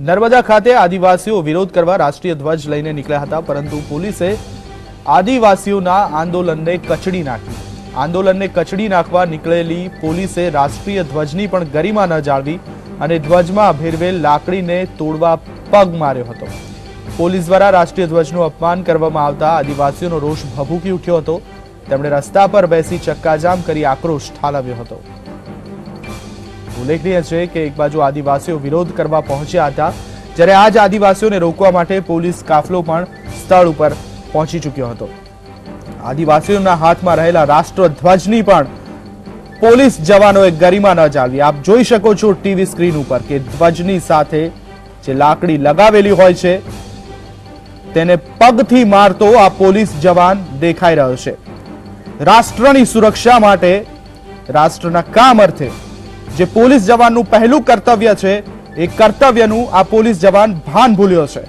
નર્મદા ખાતે આદિવાસીઓ વિરોધ કરવા રાષ્ટ્રીય ધ્વજ લઈને નીકળ્યા હતા, પરંતુ પોલીસે આદિવાસીઓના આંદોલનને કચડી નાખી. આંદોલનને કચડી નાખવા નીકળેલી પોલીસે રાષ્ટ્રીય ધ્વજની પણ ગરિમા ન જાળવી અને ધ્વજમાં ભેરવેલ લાકડીને તોડવા પગ માર્યો હતો. પોલીસ દ્વારા રાષ્ટ્રીય ધ્વજનું અપમાન કરવામાં આવતા આદિવાસીઓનો રોષ ભભૂકી ઉઠ્યો હતો. તેમણે રસ્તા પર બેસી ચક્કાજામ કરી આક્રોશ ઠાલવ્યો હતો. ઉલ્લેખનીય છે કે એક બાજુ આદિવાસીઓ વિરોધ કરવા પહોંચ્યા હતા, જ્યારે આ જ આદિવાસીઓને રોકવા માટે પોલીસ કાફલો પણ સ્થળ ઉપર પહોંચી ચૂક્યો હતો. આદિવાસીઓના હાથમાં રહેલા રાષ્ટ્રધ્વજની પણ પોલીસ જવાનોએ ગરિમા ન જાળવી. આપ જોઈ શકો છો ટીવી સ્ક્રીન ઉપર કે ધ્વજની સાથે જે લાકડી લગાવેલી હોય છે, તેને પગથી મારતો આ પોલીસ જવાન દેખાઈ રહ્યો છે. રાષ્ટ્રની સુરક્ષા માટે રાષ્ટ્રના કામ અર્થે જે પોલીસ જવાનનું પહેલું કર્તવ્ય છે એ કર્તવ્યનું આ પોલીસ જવાન ભાન ભૂલ્યો છે.